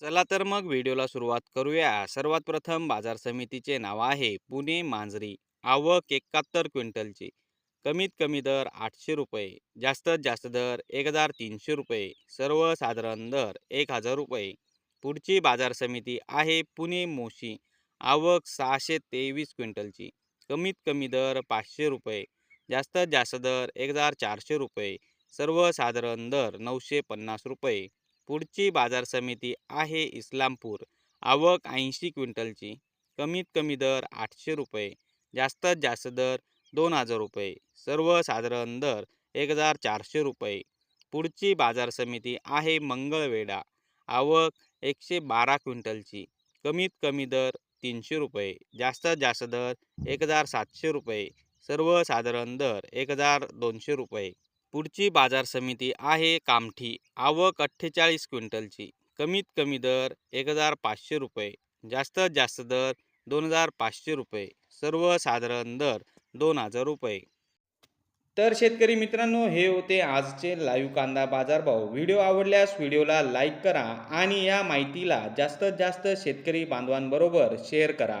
चला तर मग व्हिडिओला सुरुवात करूया. सर्वात प्रथम बाजार समितीचे नाव आहे पुणे मांजरी. आवक एकाहत्तर क्विंटलची. कमीत कमी दर आठशे रुपये. जास्तीत जास्त दर एक हजार तीनशे रुपये. सर्वसाधारण दर एक हजार रुपये. पुढची बाजार समिती आहे पुणे मोशी. आवक सहाशे तेवीस क्विंटलची. कमीत कमी दर पाचशे रुपये. जास्तीत जास्त दर एक हजार चारशे रुपये. सर्वसाधारण दर नऊशे पन्नास रुपये. पुढची बाजार समिती आहे इस्लामपूर. आवक ऐंशी क्विंटलची. कमीत कमी दर आठशे रुपये. जास्तीत जास्त दर दोन हजार रुपये. सर्वसाधारण दर एक हजार चारशे रुपये. पुढची बाजार समिती आहे मंगळवेढा. आवक एकशे बारा क्विंटलची. कमीत कमी दर तीनशे रुपये. जास्तीत जास्त दर एक हजार सातशे रुपये. सर्वसाधारण दर एक हजार दोनशे रुपये. पुढची बाजार समिती आहे कामठी. आवक अठ्ठेचाळीस क्विंटलची. कमीत कमी दर एक हजार पाचशे रुपये. जास्तीत जास्त दर दोन हजार पाचशे रुपये. सर्वसाधारण दर दोन हजार रुपये. तर शेतकरी मित्रांनो हे होते आजचे लाईव्ह कांदा बाजारभाव. व्हिडिओ आवडल्यास व्हिडिओला लाईक करा आणि या माहितीला जास्तीत जास्त शेतकरी बांधवांबरोबर शेअर करा.